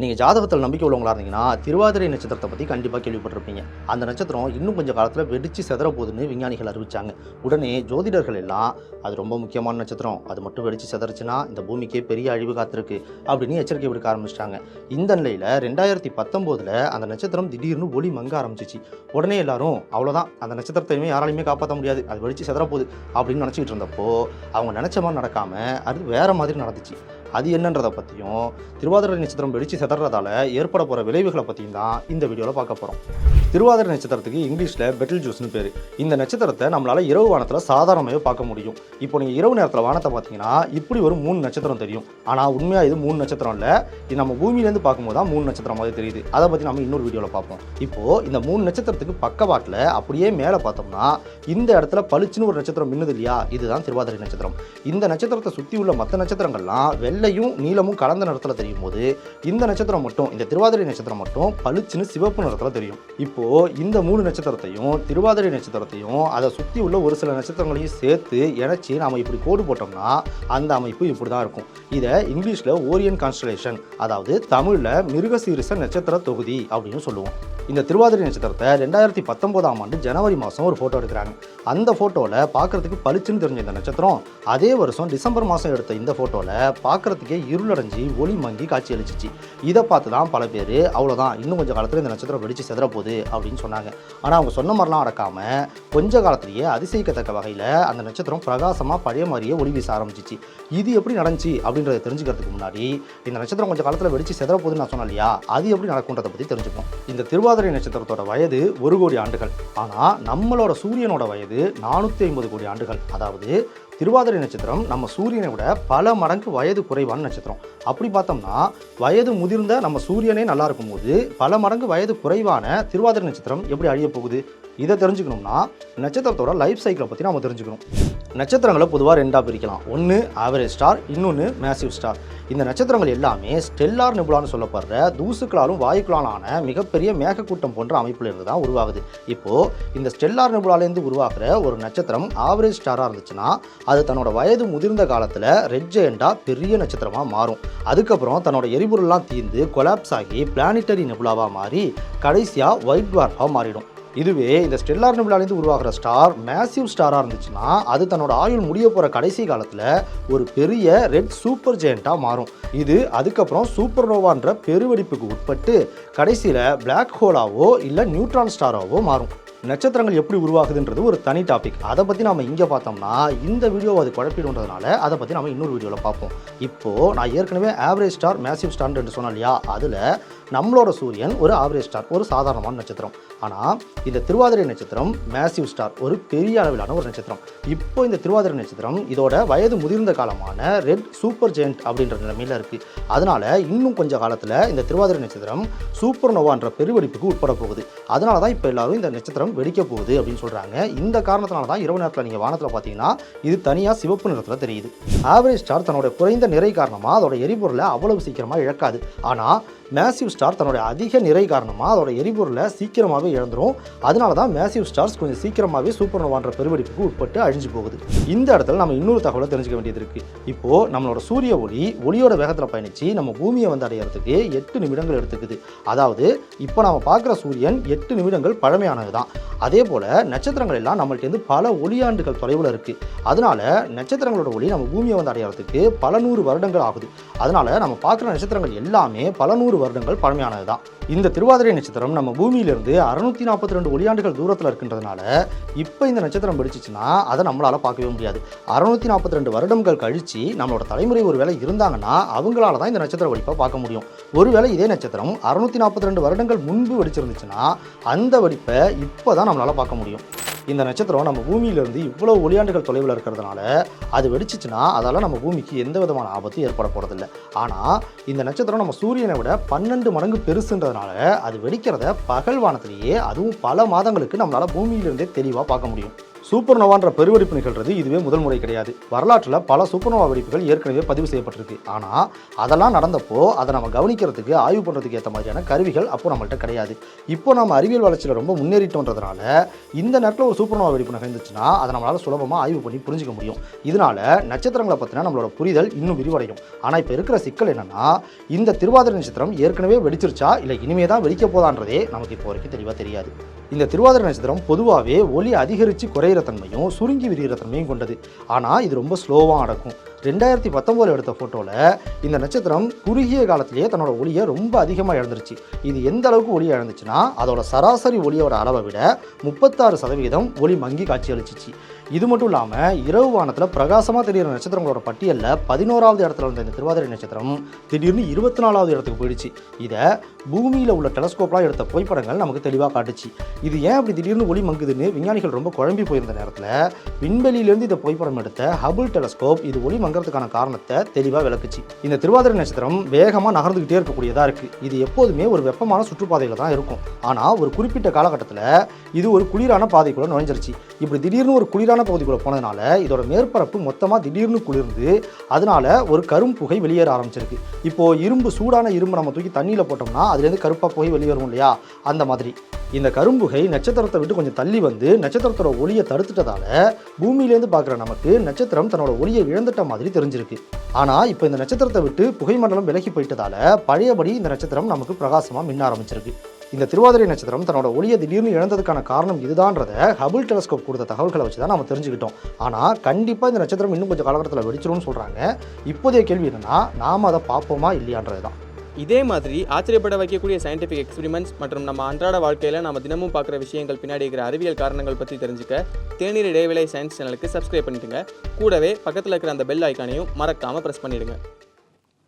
நீங்கள் ஜாதகத்தில் நம்பிக்கை உள்ளவங்களா இருந்தீங்கன்னா திருவாதிரை நட்சத்திரத்தை பற்றி கண்டிப்பாக கேள்விப்பட்டிருப்பீங்க. அந்த நட்சத்திரம் இன்னும் கொஞ்சம் காலத்தில் வெடிச்சு செதற போகுதுன்னு விஞ்ஞானிகள் அறிவிச்சாங்க. உடனே ஜோதிடர்கள் எல்லாம் அது ரொம்ப முக்கியமான நட்சத்திரம் அது மட்டும் வெடிச்சு செதறுச்சுன்னா இந்த பூமிக்கே பெரிய அழிவு காத்திருக்கு அப்படின்னு எச்சரிக்கை விடுக்க ஆரம்பிச்சிட்டாங்க. இந்த நிலையில் ரெண்டாயிரத்தி பத்தொம்போதில் அந்த நட்சத்திரம் திடீர்னு ஒளி மங்க ஆரம்பிச்சிச்சு. உடனே எல்லாரும் அவ்வளோதான் அந்த நட்சத்திரத்தையுமே யாராலையுமே காப்பாற்ற முடியாது அது வெடிச்சு செதற போகுது அப்படின்னு நினச்சிக்கிட்டு இருந்தப்போ அவங்க நினச்ச மாதிரி நடக்காமல் அது வேற மாதிரி நடந்துச்சு. அது என்னன்றதை பற்றியும் திருவாதிரை நட்சத்திரம் வெடிச்சு செதறதால ஏற்பட போகிற விளைவுகளை பற்றியும் தான் இந்த வீடியோவில் பார்க்க போகிறோம் திருவாதிரை நட்சத்திரத்துக்கு இங்கிலீஷில் பெட்டில் ஜூஸ்னு பேர். இந்த நட்சத்திரத்தை நம்மளால் இரவு வானத்தில் சாதாரணமாகவே பார்க்க முடியும். இப்போ நீங்கள் இரவு நேரத்தில் வானத்தை பார்த்தீங்கன்னா இப்படி ஒரு மூணு நட்சத்திரம் தெரியும். ஆனால் உண்மையாக இது மூணு நட்சத்திரம் இல்லை. இது நம்ம பூமியிலேருந்து பார்க்கும்போது தான் மூணு நட்சத்திரம் மாதிரி தெரியுது. அதை பற்றி நம்ம இன்னொரு வீடியோவில் பார்ப்போம். இப்போது இந்த மூணு நட்சத்திரத்துக்கு பக்கவாட்டில் அப்படியே மேலே பார்த்தோம்னா இந்த இடத்துல பளிச்சுன்னு ஒரு நட்சத்திரம் மின்னுது இல்லையா? இதுதான் திருவாதிரை நட்சத்திரம். இந்த நட்சத்திரத்தை சுற்றி உள்ள மற்ற நட்சத்திரங்கள்லாம் வெள்ளையும் நீளமும் கலந்த நிறத்தில் தெரியும் போது இந்த நட்சத்திரம் மட்டும் இந்த திருவாதிரை நட்சத்திரம் மட்டும் பளிச்சுன்னு சிவப்பு நிறத்தில் தெரியும். இப்போது இந்த மூணு நட்சத்திரத்தையும் திருவாதிரை நட்சத்திரத்தையும் அதை சுற்றி உள்ள ஒரு சில நட்சத்திரங்களையும் சேர்த்து இணைச்சி நாம் இப்படி கோடு போட்டோம்னா அந்த அமைப்பு இப்படி தான் இருக்கும். இதை இங்கிலீஷில் ஓரியன் கான்ஸ்டலேஷன் அதாவது தமிழில் மிருகசீரிச நட்சத்திர தொகுதி அப்படின்னு சொல்லுவோம். இந்த திருவாதிரை நட்சத்திரத்தை ரெண்டாயிரத்தி பத்தொம்போதாம் ஆண்டு ஜனவரி மாதம் ஒரு ஃபோட்டோ எடுக்கிறாங்க. அந்த ஃபோட்டோவில் பார்க்குறதுக்கு பளிச்சுன்னு தெரிஞ்ச இந்த நட்சத்திரம் அதே வருஷம் டிசம்பர் மாதம் எடுத்த இந்த ஃபோட்டோவில் பார்க்குறதுக்கே இருளடைஞ்சு ஒளி மங்கி காட்சி அளிச்சிச்சு. இதை பார்த்து தான் பல பேர் அவ்வளோதான் இன்னும் கொஞ்சம் காலத்தில் இந்த நட்சத்திரம் வெடிச்சு செதற போகுது அப்படின்னு சொன்னாங்க. ஆனால் அவங்க சொன்ன மாதிரிலாம் நடக்காமல் கொஞ்ச காலத்திலேயே அதிசயிக்கத்தக்க வகையில் அந்த நட்சத்திரம் பிரகாசமாக பழைய மாதிரியே ஒளி வீச ஆரம்பிச்சிச்சு. இது எப்படி நடந்துச்சு அப்படின்றத தெரிஞ்சுக்கிறதுக்கு முன்னாடி இந்த நட்சத்திரம் கொஞ்சம் காலத்தில் வெடிச்சு செதற போகுதுன்னு நான் சொன்னேன் இல்லையா? அது எப்படி நடக்கும்ன்றதை பற்றி தெரிஞ்சுப்போம். இந்த திருவாதிரை நட்சத்திரத்தோட வயது ஒரு கோடி ஆண்டுகள். ஆனால் நம்மளோட சூரியனோட வயது நானூற்றி ஐம்பது கோடி ஆண்டுகள். அதாவது திருவாதிரை நட்சத்திரம் நம்ம சூரியனை விட பல மடங்கு வயது குறைவான நட்சத்திரம். அப்படி பார்த்தோம்னா வயது முதிர்ந்த நம்ம சூரியனே நல்லா இருக்கும்போது பல மடங்கு வயது குறைவான திருவாதிரை நட்சத்திரம் எப்படி அழிய போகுது? இதை தெரிஞ்சுக்கணும்னா நட்சத்திரத்தோட லைஃப் சைக்கிளை பற்றி நம்ம தெரிஞ்சுக்கணும். நட்சத்திரங்களை பொதுவாக ரெண்டாக பிரிக்கலாம். ஒன்று ஆவரேஜ் ஸ்டார் இன்னொன்று மேசிவ் ஸ்டார் இந்த நட்சத்திரங்கள் எல்லாமே ஸ்டெல்லார் நிபுலான்னு சொல்லப்படுற தூசுக்களாலும் வாயுக்களாலான மிகப்பெரிய மேகக்கூட்டம் போன்ற அமைப்பிலிருந்து தான் உருவாகுது. இப்போது இந்த ஸ்டெல்லார் நிபுலாலேருந்து உருவாகிற ஒரு நட்சத்திரம் ஆவரேஜ் ஸ்டாராக இருந்துச்சுன்னா அது தன்னோட வயது முதிர்ந்த காலத்தில் ரெட் ஜெயண்டாக பெரிய நட்சத்திரமாக மாறும். அதுக்கப்புறம் தன்னோட எரிபொருள்லாம் தீர்ந்து கொலாப்ஸ் ஆகி பிளானிட்டரி நெபுலாவாக மாறி கடைசியாக ஒயிட் டுவார்ஃபாக மாறிடும். இதுவே இந்த ஸ்டெல்லார் நிபுலாலேருந்து உருவாகிற ஸ்டார் மேசிவ் ஸ்டாராக இருந்துச்சுன்னா அது தன்னோட ஆயுள் முடிய போகிற கடைசி காலத்தில் ஒரு பெரிய ரெட் சூப்பர் ஜெயண்ட்டாக மாறும். இது அதுக்கப்புறம் சூப்பர் நோவான்ற பெருவெடிப்புக்கு உட்பட்டு கடைசியில் பிளாக் ஹோலாவோ இல்லை நியூட்ரான் ஸ்டாராவோ மாறும். நட்சத்திரங்கள் எப்படி உருவாகுதுன்றது ஒரு தனி டாபிக் அதை பற்றி நம்ம இங்கே பார்த்தோம்னா இந்த வீடியோ அது குழப்பிடுன்றதுனால அதை பற்றி நம்ம இன்னொரு வீடியோவில் பார்ப்போம். இப்போது நான் ஏற்கனவே ஆவரேஜ் ஸ்டார் மேசிவ் ஸ்டார்னு சொன்னேன் இல்லையா? அதில் நம்மளோட சூரியன் ஒரு ஆவரேஜ் ஸ்டார் ஒரு சாதாரணமான நட்சத்திரம். ஆனால் இந்த திருவாதிரை நட்சத்திரம் மேசிவ் ஸ்டார் ஒரு பெரிய அளவிலான ஒரு நட்சத்திரம். இப்போ இந்த திருவாதிரை நட்சத்திரம் இதோட வயது முதிர்ந்த காலமான ரெட் சூப்பர் ஜெயண்ட் அப்படின்ற நிலைமையில் இருக்குது அதனால் இன்னும் கொஞ்சம் காலத்தில் இந்த திருவாதிரை நட்சத்திரம் சூப்பர் நோவான்ற பெருவெடிப்புக்கு உட்பட போகுது. அதனால தான் இப்போ எல்லாரும் இந்த நட்சத்திரம் வெடிக்க போகுது அப்படின்னு சொல்கிறாங்க இந்த காரணத்தினால தான் இரவு நேரத்தில் நீங்கள் வானத்தில் பார்த்தீங்கன்னா இது தனியாக சிவப்பு நிறத்தில் தெரியுது. ஆவரேஜ் ஸ்டார் தன்னோட குறைந்த நிறை காரணமாக அதோட எரிபொருளை அவ்வளவு சீக்கிரமாக இழக்காது. ஆனால் மேசிவ் ஸ்டார் தன்னோட அதிக நிறை காரணமாக அதோட எரிபொருளை சீக்கிரமாகவே இழந்துரும். அதனால தான் மேசிவ் ஸ்டார்ஸ் கொஞ்சம் சீக்கிரமாகவே சூப்பர் நோவான்ற பெருவெடிப்புக்கு உட்பட்டு அழிஞ்சு போகுது. இந்த இடத்துல நம்ம இன்னொரு தகவலை தெரிஞ்சுக்க வேண்டியது இருக்குது இப்போது நம்மளோட சூரிய ஒளி ஒளியோட வேகத்தில் பயணித்து நம்ம பூமியை வந்து அடையிறதுக்கு எட்டு நிமிடங்கள் எடுத்துக்குது. அதாவது இப்போ நம்ம பார்க்குற சூரியன் எட்டு நிமிடங்கள் பழமையானது தான் அதே போல் நட்சத்திரங்கள் எல்லாம் நம்மள்கிட்ட பல ஒளியாண்டுகள் தொலைவில் இருக்குது அதனால நட்சத்திரங்களோட ஒளி நம்ம பூமியை வந்து அடையிறதுக்கு பல நூறு வருடங்கள் ஆகுது. அதனால் நம்ம பார்க்குற நட்சத்திரங்கள் எல்லாமே பல நூறு வருடங்கள் பழமையானது தான் இந்த திருவாதிரை நட்சத்திரம் நம்ம பூமியிலிருந்து அறுநூத்தி நாற்பத்தி ரெண்டு ஒளியாண்டுகள் தூரத்தில் இருக்கின்றதுனால இப்போ இந்த நட்சத்திரம் பிடிச்சிச்சுன்னா அதை நம்மளால் பார்க்கவே முடியாது. அறுநூத்தி நாற்பத்தி ரெண்டு வருடங்கள் கழிச்சு நம்மளோட தலைமுறை ஒரு வேளை இருந்தாங்கன்னா அவங்களால தான் இந்த நட்சத்திர வெடிப்பை பார்க்க முடியும். ஒருவேளை இதே நட்சத்திரம் அறுநூத்தி நாற்பத்தி ரெண்டு வருடங்கள் முன்பு வெடிச்சிருந்துச்சுன்னா அந்த வெடிப்பை இப்போ தான் நம்மளால் பார்க்க முடியும். இந்த நட்சத்திரம் நம்ம பூமியிலிருந்து இவ்வளோ ஒளியாண்டுகள் தொலைவில் இருக்கிறதுனால அது வெடிச்சிச்சுன்னா அதால் நம்ம பூமிக்கு எந்த விதமான ஆபத்தும் ஏற்பட போகிறதில்ல ஆனால் இந்த நட்சத்திரம் நம்ம சூரியனை விட பன்னெண்டு மடங்கு பெருசுன்றதுனால அது வெடிக்கிறத பகல் வானத்திலேயே அதுவும் பல மாதங்களுக்கு நம்மளால் பூமியிலிருந்தே தெளிவாக பார்க்க முடியும். சூப்பர்னோவான்ற பெருவெடிப்பு நிகழ்றது இதுவே முதல் முறை கிடையாது. வரலாற்றில் பல சூப்பர்னோவா வெடிப்புகள் ஏற்கனவே பதிவு செய்யப்பட்டிருக்கு. ஆனால் அதெல்லாம் நடந்தப்போ அதை நம்ம கவனிக்கிறதுக்கு ஆய்வு பண்ணுறதுக்கு ஏற்ற மாதிரியான கருவிகள் அப்போ நம்மள்கிட்ட கிடையாது. இப்போ நம்ம அறிவியல் வளர்ச்சியில் ரொம்ப முன்னேறிட்டோன்றதுனால இந்த நேரத்தில் ஒரு சூப்பர்னோவா வெடிப்பு நிகழ்ந்துச்சுன்னா அதை நம்மளால் சுலபமாக ஆய்வு பண்ணி புரிஞ்சுக்க முடியும். இதனால் நட்சத்திரங்களை பற்றினா நம்மளோட புரிதல் இன்னும் விரிவடையும். ஆனால் இப்போ இருக்கிற சிக்கல் என்னென்னா இந்த திருவாதிரை நட்சத்திரம் ஏற்கனவே வெடிச்சிருச்சா? இல்லை இனிமே தான் வெடிக்க போதான்றதே நமக்கு இப்போ வரைக்கும் தெளிவாக தெரியாது. இந்த திருவாதிரை நட்சத்திரம் பொதுவாகவே ஒளி அதிகரித்து குறையிற தன்மையும் சுருங்கி விரிகிற தன்மையும் கொண்டது. ஆனால் இது ரொம்ப ஸ்லோவாக நடக்கும். ரெண்டாயிரத்தி பத்தொம்போதில் எடுத்த ஃபோட்டோவில் இந்த நட்சத்திரம் குறுகிய காலத்திலேயே தன்னோட ஒளியை ரொம்ப அதிகமாக இழந்துருச்சு. இது எந்த அளவுக்கு ஒளி இழந்துச்சுன்னா அதோட சராசரி ஒளியோட அளவை விட முப்பத்தாறு சதவீதம் ஒளி மங்கி காட்சி அளிச்சிச்சு இது மட்டும் இல்லாமல் இரவு வானத்தில் பிரகாசமாக தெரிகிற நட்சத்திரங்களோட பட்டியலில் பதினோராவது இடத்துல இருந்த இந்த திருவாதிரை நட்சத்திரம் திடீர்னு இருபத்தி நாலாவது இடத்துக்கு போயிடுச்சு. இதை பூமியில் உள்ள டெலஸ்கோப்லாம் எடுத்த புகைப்படங்கள் நமக்கு தெளிவாக காட்டுச்சு. இது ஏன் அப்படி திடீர்னு ஒளி மங்குதுன்னு விஞ்ஞானிகள் ரொம்ப குழம்பி போயிருந்த நேரத்தில் விண்வெளியிலேருந்து இந்த புகைப்படம் எடுத்த ஹபுள் டெலஸ்கோப் இது ஒளி மங்குறதுக்கான காரணத்தை தெளிவாக விளக்குச்சு. இந்த திருவாதிரை நட்சத்திரம் வேகமாக நகர்ந்துக்கிட்டே இருக்கக்கூடியதாக இருக்குது இது எப்போதுமே ஒரு வெப்பமான சுற்றுப்பாதையில் தான் இருக்கும். ஆனால் ஒரு குறிப்பிட்ட காலகட்டத்தில் இது ஒரு குளிரான பாதைக்குள்ளே நுழைஞ்சிருச்சு. இப்படி திடீர்னு ஒரு குளிரான பகுதிக்குள்ளே போனதுனால இதோட மேற்பரப்பு மொத்தமாக திடீர்னு குளிர்ந்து அதனால ஒரு கரும் புகை வெளியேற ஆரம்பிச்சிருக்கு. இப்போ இரும்பு சூடான இரும்பு நம்ம தூக்கி தண்ணியில் போட்டோம்னா அதுலேருந்து கருப்பாக புகை வெளியேறும் இல்லையா? அந்த மாதிரி. இந்த கரும்புகை நட்சத்திரத்தை விட்டு கொஞ்சம் தள்ளி வந்து நட்சத்திரத்தோட ஒளியை தடுத்துட்டதால பூமியிலேருந்து பார்க்குற நமக்கு நட்சத்திரம் தன்னோட ஒளியை இழந்துட்ட மாதிரி தெரிஞ்சிருக்கு. ஆனால் இப்போ இந்த நட்சத்திரத்தை விட்டு புகை மண்டலம் விலகி போயிட்டதால பழையபடி இந்த நட்சத்திரம் நமக்கு பிரகாசமாக மின்ன ஆரம்பிச்சிருக்கு. இந்த திருவாதிரை நட்சத்திரம் தன்னோட ஒளியை திடீர்னு இழந்ததுக்கான காரணம் இதுதான்றத ஹபுல் டெலஸ்கோப் கொடுத்த தகவல்களை வச்சு தான் நம்ம தெரிஞ்சுக்கிட்டோம். ஆனால் கண்டிப்பாக இந்த நட்சத்திரம் இன்னும் கொஞ்சம் காலகட்டத்தில் வெடிச்சிரும்னு சொல்கிறாங்க இப்போதைய கேள்வி என்னன்னா நாம் அதை பார்ப்போமா இல்லையான்றது தான் இதே மாதிரி ஆச்சரியப்பட வைக்கக்கூடிய சயின்டிஃபிக் எக்ஸ்பிரிமெண்ட்ஸ் மற்றும் நம்ம அன்றாட வாழ்க்கையில் நம்ம தினமும் பார்க்குற விஷயங்கள் பின்னாடி இருக்கிற அறிவியல் காரணங்கள் பற்றி தெரிஞ்சுக்க தேநீர் இடைவேளை சயின்ஸ் சேனலுக்கு சப்ஸ்கிரைப் பண்ணிடுங்க கூடவே பக்கத்தில் இருக்கிற அந்த பெல் ஐக்கானையும் மறக்காமல் ப்ரெஸ் பண்ணிவிடுங்க